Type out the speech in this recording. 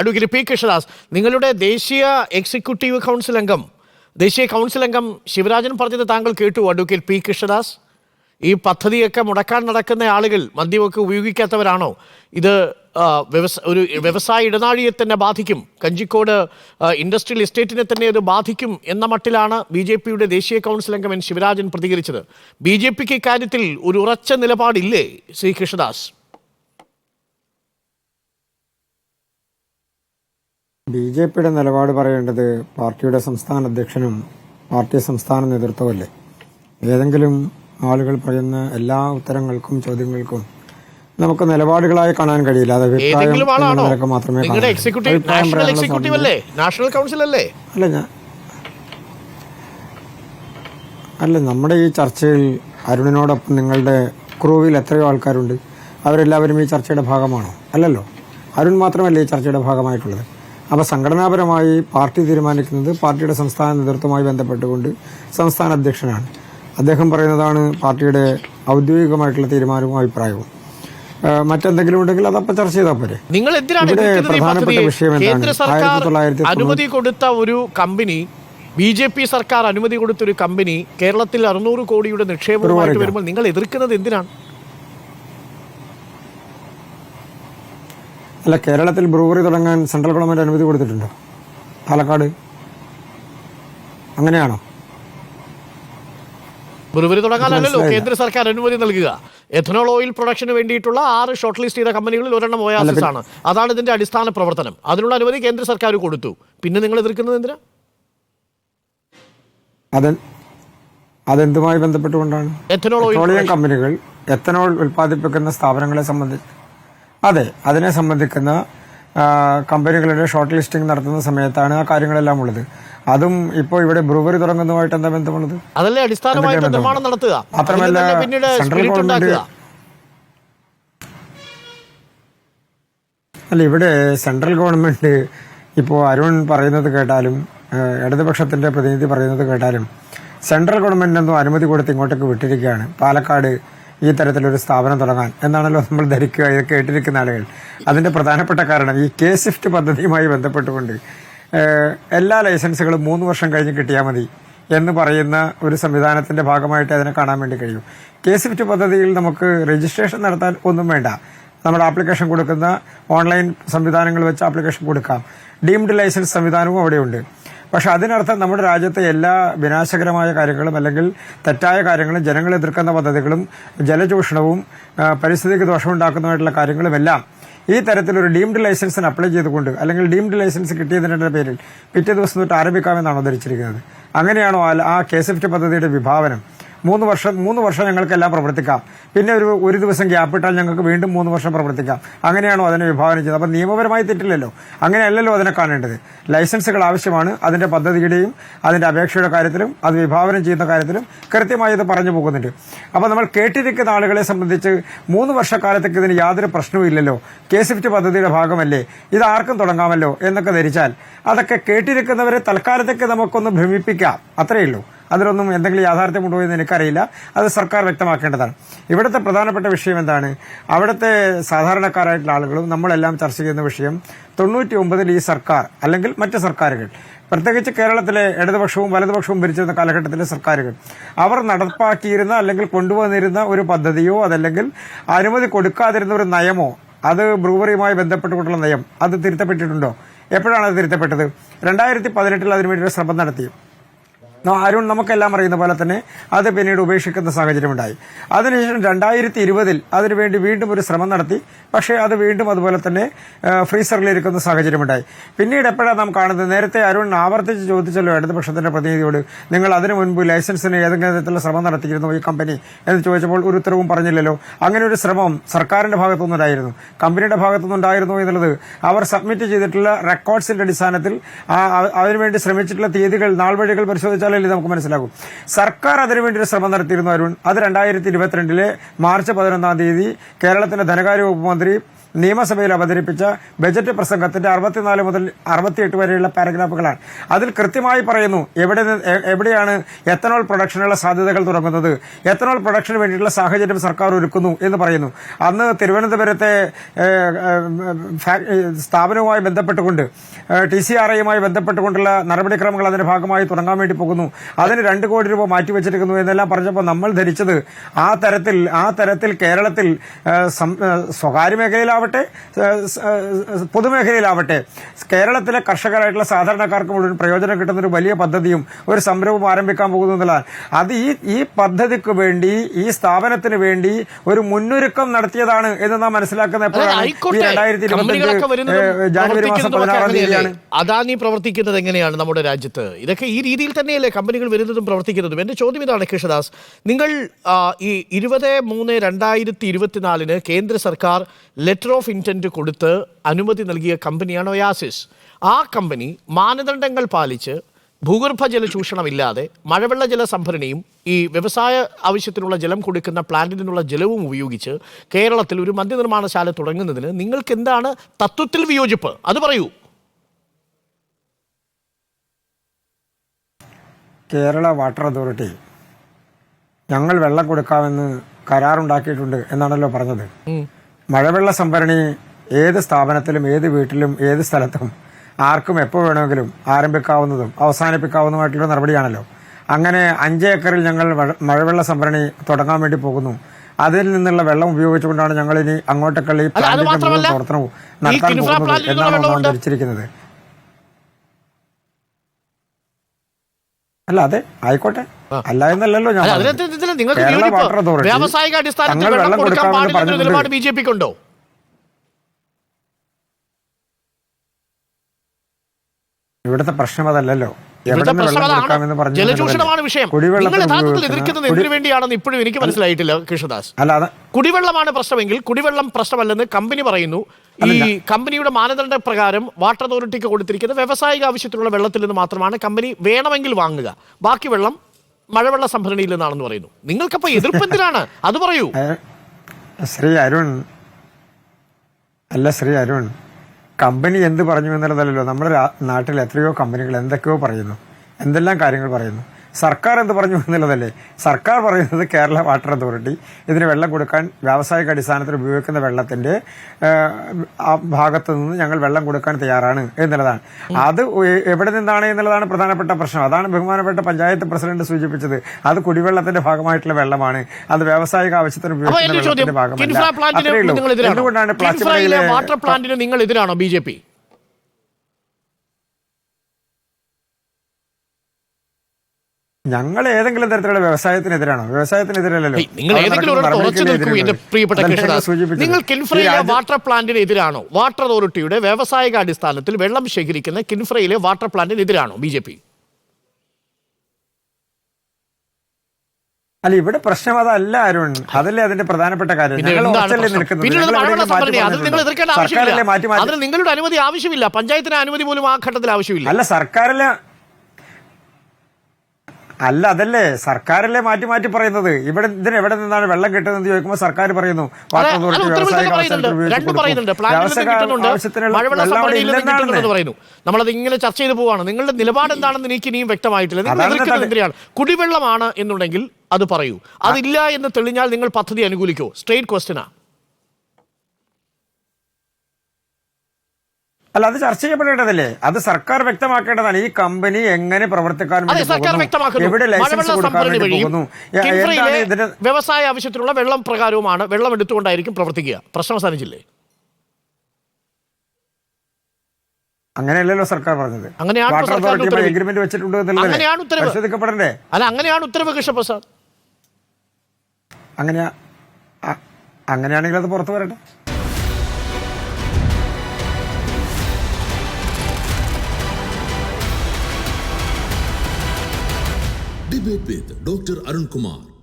Advocate P Krishnadas നിങ്ങളുടെ ദേശീയ executive council അംഗം ദേശീയ കൗൺസിൽ അംഗം ശിവരാജൻ പറഞ്ഞത് താങ്കൾ കേട്ടു അഡ്വക്കേറ്റ് പി കൃഷ്ണദാസ്. ഈ പദ്ധതിയൊക്കെ മുടക്കാൻ നടക്കുന്ന ആളുകൾ മദ്യമൊക്കെ ഉപയോഗിക്കാത്തവരാണോ? ഇത് വ്യവസ ഒരു വ്യവസായ ഇടനാഴിയെ തന്നെ ബാധിക്കും. കഞ്ചിക്കോട് ഇൻഡസ്ട്രിയൽ എസ്റ്റേറ്റിനെ തന്നെ ഇത് ബാധിക്കും എന്ന മട്ടിലാണ് ബി ജെ പിയുടെ ദേശീയ കൗൺസിൽ അംഗം എൻ ശിവരാജൻ പ്രതികരിച്ചത്. ബി ജെ പിക്ക് ഇക്കാര്യത്തിൽ ഒരു ഉറച്ച നിലപാടില്ലേ ശ്രീ കൃഷ്ണദാസ്? ബി ജെ പിയുടെ നിലപാട് പറയേണ്ടത് പാർട്ടിയുടെ സംസ്ഥാന അധ്യക്ഷനും പാർട്ടി സംസ്ഥാന നേതൃത്വമല്ലേ? ഏതെങ്കിലും ആളുകൾ പറയുന്ന എല്ലാ ഉത്തരങ്ങൾക്കും ചോദ്യങ്ങൾക്കും നമുക്ക് നിലപാടുകളായി കാണാൻ കഴിയില്ല. അത് അഭിപ്രായം മാത്രമേ അല്ല? ഞാൻ അല്ല നമ്മുടെ ഈ ചർച്ചയിൽ അരുണിനോടൊപ്പം നിങ്ങളുടെ ക്രൂവിൽ എത്രയോ ആൾക്കാരുണ്ട്. അവരെല്ലാവരും ഈ ചർച്ചയുടെ ഭാഗമാണോ? അല്ലല്ലോ. അരുൺ മാത്രമല്ല ഈ ചർച്ചയുടെ ഭാഗമായിട്ടുള്ളത്? അപ്പോൾ സംഘടനാപരമായി പാർട്ടി തീരുമാനിക്കുന്നത് പാർട്ടിയുടെ സംസ്ഥാന നേതൃത്വവുമായി ബന്ധപ്പെട്ടുകൊണ്ട് സംസ്ഥാന അധ്യക്ഷനാണ്. അദ്ദേഹം പറയുന്നതാണ് പാർട്ടിയുടെ ഔദ്യോഗികമായിട്ടുള്ള തീരുമാനവും അഭിപ്രായവും. മറ്റെന്തെങ്കിലും ഉണ്ടെങ്കിൽ അതപ്പം ചർച്ച ചെയ്താൽ പോരെ. നിങ്ങൾ എന്തിനാണ് പ്രധാനപ്പെട്ട വിഷയം എന്താണ്? അനുമതി കൊടുത്ത ഒരു കമ്പനി ബി ജെ പി സർക്കാർ അനുമതി കൊടുത്ത ഒരു കമ്പനി കേരളത്തിൽ അറുന്നൂറ് കോടിയുടെ നിക്ഷേപവുമായിട്ട് വരുമ്പോൾ നിങ്ങൾ എതിർക്കുന്നത് എന്തിനാണ്? അല്ല കേരളത്തിൽ ബ്രൂവറി തുടങ്ങാൻ സെൻട്രൽ ഗവൺമെന്റ് അനുമതി കൊടുത്തിട്ടുണ്ടോ? പാലക്കാട്? അങ്ങനെയാണോ? ബ്രൂവറി തുടങ്ങാനല്ലോ കേന്ദ്ര സർക്കാർ അനുമതി നൽകുക. എഥനോൾ ഓയിൽ പ്രൊഡക്ഷന് വേണ്ടിയിട്ടുള്ള ആറ് ഷോർട്ട് ലിസ്റ്റ് ചെയ്ത കമ്പനികളിൽ ഒരെണ്ണം ഒയാസിസ് ആണ്. അതാണ് ഇതിന്റെ അടിസ്ഥാന പ്രവർത്തനം. അതിനുള്ള അനുമതി കേന്ദ്ര സർക്കാർ കൊടുത്തു. പിന്നെ നിങ്ങൾ എതിർക്കുന്നത് എന്തിനാ? അത് അതെന്തുമായി ബന്ധപ്പെട്ടുകൊണ്ടാണ്? എഥനോൾ ഓയിൽ പെട്രോളിയം കമ്പനികൾ എഥനോൾ ഉൽപ്പാദിപ്പിക്കുന്ന സ്ഥാപനങ്ങളെ സംബന്ധിച്ച് അതെ അതിനെ സംബന്ധിക്കുന്ന കമ്പനികളുടെ ഷോർട്ട് ലിസ്റ്റിംഗ് നടത്തുന്ന സമയത്താണ് ആ കാര്യങ്ങളെല്ലാം ഉള്ളത്. അതും ഇപ്പോൾ ഇവിടെ ബ്രൂവറി തുടങ്ങുന്നതുമായിട്ട് എന്താ ബന്ധമുള്ളത്? അതല്ലേ അടിസ്ഥാനമായിട്ട് നിർമ്മാണം നടത്തുക. മാത്രമല്ല, സെൻട്രൽ ഗവൺമെന്റ് അല്ല ഇവിടെ സെൻട്രൽ ഗവൺമെന്റ് ഇപ്പോൾ അരുൺ പറയുന്നത് കേട്ടാലും ഇടതുപക്ഷത്തിന്റെ പ്രതിനിധി പറയുന്നത് കേട്ടാലും സെൻട്രൽ ഗവൺമെന്റിനൊന്നും അനുമതി കൊടുത്ത് ഇങ്ങോട്ടേക്ക് വിട്ടിരിക്കുകയാണ്. പാലക്കാട് ഈ തരത്തിലൊരു സ്ഥാപനം തുടങ്ങാൻ എന്നാണല്ലോ നമ്മൾ ധരിക്കുക കേട്ടിരിക്കുന്ന ആളുകൾ. അതിന്റെ പ്രധാനപ്പെട്ട കാരണം ഈ കെ സിഫ്റ്റ് പദ്ധതിയുമായി ബന്ധപ്പെട്ടുകൊണ്ട് എല്ലാ ലൈസൻസുകളും മൂന്ന് വർഷം കഴിഞ്ഞ് കിട്ടിയാൽ മതി എന്ന് പറയുന്ന ഒരു സംവിധാനത്തിന്റെ ഭാഗമായിട്ട് അതിനെ കാണാൻ വേണ്ടി കഴിയും. കെ സിഫ്റ്റ് പദ്ധതിയിൽ നമുക്ക് രജിസ്ട്രേഷൻ നടത്താൻ ഒന്നും വേണ്ട. നമ്മുടെ ആപ്ലിക്കേഷൻ കൊടുക്കുന്ന ഓൺലൈൻ സംവിധാനങ്ങൾ വെച്ച് ആപ്ലിക്കേഷൻ കൊടുക്കാം. ഡീംഡ് ലൈസൻസ് സംവിധാനവും അവിടെയുണ്ട്. പക്ഷെ അതിനർത്ഥം നമ്മുടെ രാജ്യത്തെ എല്ലാ വിനാശകരമായ കാര്യങ്ങളും അല്ലെങ്കിൽ തെറ്റായ കാര്യങ്ങളും ജനങ്ങൾ എതിർക്കുന്ന പദ്ധതികളും ജലചൂഷണവും പരിസ്ഥിതിക്ക് ദോഷമുണ്ടാക്കുന്നതായിട്ടുള്ള കാര്യങ്ങളുമെല്ലാം ഈ തരത്തിലൊരു ഡീംഡ് ലൈസൻസിന് അപ്ലൈ ചെയ്തുകൊണ്ട് അല്ലെങ്കിൽ ഡീംഡ് ലൈസൻസ് കിട്ടിയതിന്റെ പേരിൽ പിറ്റേ ദിവസം തൊട്ട് ആരംഭിക്കാമെന്നാണോ ധരിച്ചിരിക്കുന്നത് അങ്ങനെയാണോ ആ- കെ പദ്ധതിയുടെ വിഭാവനം? മൂന്ന് വർഷം മൂന്ന് വർഷം ഞങ്ങൾക്കെല്ലാം പ്രവർത്തിക്കാം. പിന്നെ ഒരു ഒരു ദിവസം ഗ്യാപ്പ് ഇട്ടാൽ ഞങ്ങൾക്ക് വീണ്ടും മൂന്ന് വർഷം പ്രവർത്തിക്കാം. അങ്ങനെയാണോ അതിനെ വിഭാവനം ചെയ്തത് അപ്പം നിയമപരമായി തെറ്റില്ലല്ലോ. അങ്ങനെയല്ലല്ലോ അതിനെ കാണേണ്ടത്. ലൈസൻസുകൾ ആവശ്യമാണ്. അതിന്റെ പദ്ധതിയുടെയും അതിന്റെ അപേക്ഷയുടെ കാര്യത്തിലും അത് വിഭാവനം ചെയ്യുന്ന കാര്യത്തിലും കൃത്യമായി ഇത് പറഞ്ഞു പോകുന്നുണ്ട്. അപ്പോൾ നമ്മൾ കേട്ടിരിക്കുന്ന ആളുകളെ സംബന്ധിച്ച് മൂന്ന് വർഷക്കാലത്തേക്ക് ഇതിന് യാതൊരു പ്രശ്നവും ഇല്ലല്ലോ. കെ സിഫ്റ്റ് പദ്ധതിയുടെ ഭാഗമല്ലേ? ഇത് ആർക്കും തുടങ്ങാമല്ലോ എന്നൊക്കെ ധരിച്ചാൽ. അതൊക്കെ കേട്ടിരിക്കുന്നവരെ തൽക്കാലത്തേക്ക് നമുക്കൊന്ന് ഭ്രമിപ്പിക്കാം. അത്രയേ ഉള്ളൂ. അതിലൊന്നും എന്തെങ്കിലും യാഥാർത്ഥ്യമുണ്ടോ എന്ന് എനിക്കറിയില്ല. അത് സർക്കാർ വ്യക്തമാക്കേണ്ടതാണ്. ഇവിടുത്തെ പ്രധാനപ്പെട്ട വിഷയം എന്താണ്? അവിടുത്തെ സാധാരണക്കാരായിട്ടുള്ള ആളുകളും നമ്മളെല്ലാം ചർച്ച ചെയ്യുന്ന വിഷയം തൊണ്ണൂറ്റി ഒമ്പതിൽ ഈ സർക്കാർ അല്ലെങ്കിൽ മറ്റ് സർക്കാരുകൾ പ്രത്യേകിച്ച് കേരളത്തിലെ ഇടതുപക്ഷവും വലതുപക്ഷവും ഭരിച്ചിരുന്ന കാലഘട്ടത്തിലെ സർക്കാരുകൾ അവർ നടപ്പാക്കിയിരുന്ന അല്ലെങ്കിൽ കൊണ്ടുവന്നിരുന്ന ഒരു പദ്ധതിയോ അതല്ലെങ്കിൽ അനുമതി കൊടുക്കാതിരുന്ന ഒരു നയമോ അത് ബ്രൂവറിയുമായി ബന്ധപ്പെട്ടുകൊണ്ടുള്ള നയം അത് തിരുത്തപ്പെട്ടിട്ടുണ്ടോ? എപ്പോഴാണ് അത് തിരുത്തപ്പെട്ടത്? രണ്ടായിരത്തി പതിനെട്ടിൽ അതിനുവേണ്ടി ശ്രമം നടത്തി. അരുൺ നമുക്കെല്ലാം അറിയുന്ന പോലെ തന്നെ അത് പിന്നീട് ഉപേക്ഷിക്കുന്ന സാഹചര്യമുണ്ടായി. അതിനുശേഷം രണ്ടായിരത്തി ഇരുപതിൽ അതിനുവേണ്ടി വീണ്ടും ഒരു ശ്രമം നടത്തി. പക്ഷേ അത് വീണ്ടും അതുപോലെ തന്നെ ഫ്രീസറിലിരിക്കുന്ന സാഹചര്യമുണ്ടായി. പിന്നീട് എപ്പോഴാണ് നാം കാണുന്നത്? നേരത്തെ അരുൺ ആവർത്തിച്ച് ചോദിച്ചല്ലോ ഇടതുപക്ഷത്തിന്റെ പ്രതിനിധിയോട് നിങ്ങൾ അതിനു മുൻപ് ലൈസൻസിന് ഏതെങ്കിലും തരത്തിലുള്ള ശ്രമം നടത്തിയിരുന്നു ഈ കമ്പനി? എന്ന് ചോദിച്ചപ്പോൾ ഒരു ഉത്തരവും പറഞ്ഞില്ലല്ലോ. അങ്ങനെ ഒരു ശ്രമം സർക്കാരിന്റെ ഭാഗത്തുനിന്നുണ്ടായിരുന്നു. കമ്പനിയുടെ ഭാഗത്തുനിന്നുണ്ടായിരുന്നു എന്നുള്ളത് അവർ സബ്മിറ്റ് ചെയ്തിട്ടുള്ള റെക്കോർഡ്സിന്റെ അടിസ്ഥാനത്തിൽ അതിനുവേണ്ടി ശ്രമിച്ചിട്ടുള്ള തീയതികൾ നാൾവഴികൾ പരിശോധിച്ചാലല്ലേ നമുക്ക് മനസ്സിലാകും. സർക്കാർ അതിനുവേണ്ടി ഒരു ശ്രമം നടത്തിയിരുന്നു അരുൺ. അത് രണ്ടായിരത്തി ഇരുപത്തിരണ്ടിലെ മാർച്ച് പതിനൊന്നാം തീയതി കേരളത്തിന്റെ ധനകാര്യ വകുപ്പ് മന്ത്രി നിയമസഭയിൽ അവതരിപ്പിച്ച ബജറ്റ് പ്രസംഗത്തിന്റെ അറുപത്തിനാല് മുതൽ അറുപത്തിയെട്ട് വരെയുള്ള പാരഗ്രാഫുകളാണ്. അതിൽ കൃത്യമായി പറയുന്നു എവിടെ എവിടെയാണ് എത്തനോൾ പ്രൊഡക്ഷനുള്ള സാധ്യതകൾ തുടങ്ങുന്നത് എത്തനോൾ പ്രൊഡക്ഷന് വേണ്ടിയിട്ടുള്ള സാഹചര്യം സർക്കാർ ഒരുക്കുന്നു എന്ന് പറയുന്നു. അന്ന് തിരുവനന്തപുരത്തെ സ്ഥാപനവുമായി ബന്ധപ്പെട്ടുകൊണ്ട് ടി സി ആർ ഐയുമായി ബന്ധപ്പെട്ടുകൊണ്ടുള്ള നടപടിക്രമങ്ങൾ അതിന്റെ ഭാഗമായി തുടങ്ങാൻ വേണ്ടി പോകുന്നു. അതിന് രണ്ട് കോടി രൂപ മാറ്റിവെച്ചിരിക്കുന്നു എന്നെല്ലാം പറഞ്ഞപ്പോൾ നമ്മൾ ധരിച്ചത് ആ തരത്തിൽ ആ തരത്തിൽ കേരളത്തിൽ സ്വകാര്യ മേഖലയിലാവട്ടെ ഏഹ്, സ്- ഏഹ്, പൊതുമേഖലയിലാവട്ടെ കേരളത്തിലെ കർഷകരായിട്ടുള്ള സാധാരണക്കാർക്ക് മുഴുവൻ പ്രയോജനം കിട്ടുന്ന ഒരു വലിയ പദ്ധതിയും ഒരു സംരംഭം ആരംഭിക്കാൻ പോകുന്നു എന്നുള്ളതാണ്. അത് ഈ ഈ പദ്ധതിക്ക് വേണ്ടി ഈ സ്ഥാപനത്തിന് വേണ്ടി ഒരു മുന്നൊരുക്കം നടത്തിയതാണ് എന്ന് നാം മനസ്സിലാക്കുന്ന എപ്പോഴാണ് രണ്ടായിരത്തി ജാനുവരി മാസം പതിനാറാം തീയതിയാണ്. അദാനി പ്രവർത്തിക്കുന്നത് എങ്ങനെയാണ് നമ്മുടെ രാജ്യത്ത്? ഇതൊക്കെ ഈ രീതിയിൽ തന്നെയല്ലേ കമ്പനികൾ വരുന്നതും പ്രവർത്തിക്കുന്നതും? എന്റെ ചോദ്യം ഇതാണ് കൃഷ്ണദാസ്. നിങ്ങൾ ഈ ഇരുപത് മൂന്ന് രണ്ടായിരത്തി ഇരുപത്തിനാലിന് കേന്ദ്ര സർക്കാർ ലെറ്റർ ഓഫ് ഇന്റന്റ് കൊടുത്ത് അനുമതി നൽകിയ കമ്പനിയാണ് ഒയാസിസ്. ആ കമ്പനി മാനദണ്ഡങ്ങൾ പാലിച്ച് ഭൂഗർഭജല ചൂഷണമില്ലാതെ മഴവെള്ള ജല സംഭരണിയും ഈ വ്യവസായ ആവശ്യത്തിനുള്ള ജലം കൊടുക്കുന്ന പ്ലാന്റിൽ നിന്നുള്ള ജലവും ഉപയോഗിച്ച് കേരളത്തിൽ ഒരു മദ്യനിർമ്മാണശാല തുടങ്ങുന്നതിന് നിങ്ങൾക്ക് എന്താണ് തത്വത്തിൽ വിയോജിപ്പ്? അത് പറയൂ. കേരള വാട്ടർ അതോറിറ്റി ഞങ്ങൾ വെള്ളം കൊടുക്കാമെന്ന് കരാറുണ്ടാക്കിയിട്ടുണ്ട് എന്നാണല്ലോ പറഞ്ഞത്. മഴവെള്ള സംഭരണി ഏത് സ്ഥാപനത്തിലും ഏത് വീട്ടിലും ഏത് സ്ഥലത്തും ആർക്കും എപ്പോൾ വേണമെങ്കിലും ആരംഭിക്കാവുന്നതും അവസാനിപ്പിക്കാവുന്നതുമായിട്ടുള്ള നടപടിയാണല്ലോ. അങ്ങനെ അഞ്ച് ഏക്കറിൽ ഞങ്ങൾ മഴവെള്ള സംഭരണി തുടങ്ങാൻ വേണ്ടി പോകുന്നു. അതിൽ നിന്നുള്ള വെള്ളം ഉപയോഗിച്ചുകൊണ്ടാണ് ഞങ്ങൾ ഇനി അങ്ങോട്ടേക്കുള്ള ഈ പ്ലാന്റിന്റെ മുഴുവൻ പ്രവർത്തനവും നടത്താൻ പോകുന്നത് എന്നാണ് നാം ധരിച്ചിരിക്കുന്നത്. അല്ല അതെ. ആയിക്കോട്ടെ. അല്ല എന്നല്ലല്ലോ ഞാൻ അതിനകത്ത് നിങ്ങൾക്ക് കേരള വിയോജിപ്പ് വാട്ടർ അതോറിറ്റി വ്യാവസായിക അടിസ്ഥാനത്തിൽ തങ്ങൾ വെള്ളം കൊടുക്കാൻ കൊടുക്കാമെന്ന് പാടില്ലെന്നൊരു നിലപാട് പറഞ്ഞിട്ടുണ്ട്. ബി ജെ പിക്ക് ഉണ്ടോ ഇവിടുത്തെ പ്രശ്നം അതല്ലല്ലോ. ജലചൂഷണമാണ് വിഷയം. നിങ്ങൾ യഥാർത്ഥത്തിൽ എതിർക്കുന്നത് എന്തിനു വേണ്ടിയാണെന്ന് ഇപ്പോഴും എനിക്ക് മനസ്സിലായിട്ടില്ല കൃഷ്ണദാസ്. കുടിവെള്ളമാണ് പ്രശ്നമെങ്കിൽ കുടിവെള്ളം പ്രശ്നമല്ലെന്ന് കമ്പനി പറയുന്നു. ഈ കമ്പനിയുടെ മാനദണ്ഡ പ്രകാരം വാട്ടർ അതോറിറ്റിക്ക് കൊടുത്തിരിക്കുന്ന വ്യവസായിക ആവശ്യത്തിനുള്ള വെള്ളത്തിൽ നിന്ന് മാത്രമാണ് കമ്പനി വേണമെങ്കിൽ വാങ്ങുക. ബാക്കി വെള്ളം മഴവെള്ള സംഭരണിയിൽ നിന്നാണെന്ന് പറയുന്നു. നിങ്ങൾക്കപ്പോ എതിർപ്പ് എന്തിനാണ്? അത് പറയൂ. ശ്രീ അരുൺ. അല്ല ശ്രീ അരുൺ. കമ്പനി എന്ത് പറഞ്ഞു എന്നുള്ളതല്ലല്ലോ. നമ്മുടെ നാട്ടിൽ എത്രയോ കമ്പനികൾ എന്തൊക്കെയോ പറയുന്നു. എന്തെല്ലാം കാര്യങ്ങൾ പറയുന്നു. സർക്കാർ എന്ത് പറഞ്ഞു എന്നുള്ളതല്ലേ? സർക്കാർ പറയുന്നത് കേരള വാട്ടർ അതോറിറ്റി ഇതിന് വെള്ളം കൊടുക്കാൻ വ്യാവസായിക അടിസ്ഥാനത്തിൽ ഉപയോഗിക്കുന്ന വെള്ളത്തിന്റെ ആ ഭാഗത്തു നിന്ന് ഞങ്ങൾ വെള്ളം കൊടുക്കാൻ തയ്യാറാണ് എന്നുള്ളതാണ്. അത് എവിടെ നിന്നാണ് എന്നുള്ളതാണ് പ്രധാനപ്പെട്ട പ്രശ്നം. അതാണ് ബഹുമാനപ്പെട്ട പഞ്ചായത്ത് പ്രസിഡന്റ് സൂചിപ്പിച്ചത്. അത് കുടിവെള്ളത്തിന്റെ ഭാഗമായിട്ടുള്ള വെള്ളമാണ്. അത് വ്യാവസായിക ആവശ്യത്തിന് ഉപയോഗിക്കുന്ന വെള്ളത്തിന്റെ എതിരാണോ എന്തുകൊണ്ടാണ് വാട്ടർ പ്ലാന്റിന് നിങ്ങൾ എതിരാണോ ബി ജെ പി? ഞങ്ങൾ ഏതെങ്കിലും തരത്തിലുള്ള വ്യവസായത്തിനെതിരാണോ? വ്യവസായത്തിനെതിരല്ലോ നിങ്ങൾ ഏതെങ്കിലും നിങ്ങൾ കിൻഫ്രയിലെ വാട്ടർ പ്ലാന്റിന് എതിരാണോ? വാട്ടർ അതോറിറ്റിയുടെ വ്യാവസായിക അടിസ്ഥാനത്തിൽ വെള്ളം ശേഖരിക്കുന്ന കിൻഫ്രയിലെ വാട്ടർ പ്ലാന്റിന് എതിരാണോ ബി ജെ പി? അല്ല ഇവിടെ പ്രശ്നം അതല്ല അരുൺ. അതല്ലേ അതിന്റെ പ്രധാനപ്പെട്ട കാര്യം. നിങ്ങളുടെ അനുമതി ആവശ്യമില്ല. പഞ്ചായത്തിന് അനുമതി പോലും ആ ഘട്ടത്തിൽ ആവശ്യമില്ല. അല്ല സർക്കാരല്ലേ അല്ല അതല്ലേ. സർക്കാരല്ലേ മാറ്റി മാറ്റി പറയുന്നത്? ഇവിടെ ഇതിന് എവിടെ നിന്നാണ് വെള്ളം കിട്ടുന്നത് ചോദിക്കുമ്പോൾ സർക്കാർ പറയുന്നു. വാട്ടർ അതോറിറ്റി വ്യാവസായിക ആവശ്യത്തിനുള്ള നമ്മളത് ഇങ്ങനെ ചർച്ച ചെയ്തു പോവാണ്. നിങ്ങളുടെ നിലപാട് എന്താണെന്ന് എനിക്ക് ഇനിയും വ്യക്തമായിട്ടില്ല. നിങ്ങൾ അതാണ് എതിർക്കുന്നത് എന്തിനാണ്? കുടിവെള്ളമാണ് എന്നുണ്ടെങ്കിൽ അത് പറയൂ. അതില്ല എന്ന് തെളിഞ്ഞാൽ നിങ്ങൾ പദ്ധതി അനുകൂലിക്കോ? സ്ട്രെയിറ്റ് ക്വസ്റ്റ്യനാ അല്ല അത് ചർച്ച ചെയ്യപ്പെടേണ്ടതല്ലേ? അത് സർക്കാർ വ്യക്തമാക്കേണ്ടതാണ്. ഈ കമ്പനി എങ്ങനെ പ്രവർത്തിക്കാൻ എവിടെ ലൈസൻസ് കൊടുക്കാൻ പോകുന്നു? വ്യവസായ ആവശ്യത്തിനുള്ള വെള്ളം പ്രകാരവുമാണ് വെള്ളം എടുത്തുകൊണ്ടായിരിക്കും പ്രവർത്തിക്കുക. പ്രശ്നം അവസാനിച്ചില്ലേ? അങ്ങനെയല്ലല്ലോ സർക്കാർ പറഞ്ഞത്. അങ്ങനെയാണ്. എഗ്രിമെന്റ് വെച്ചിട്ടുണ്ട്? അങ്ങനെയാണ് ഉത്തരവ്. അല്ല അങ്ങനെയാണ് ഉത്തരവ് കൃഷ്ണപ്രസാദ് അങ്ങനെയാ അങ്ങനെയാണെങ്കിൽ അത് പുറത്തു വരട്ടെ. Homeopath doctor Arunkumar.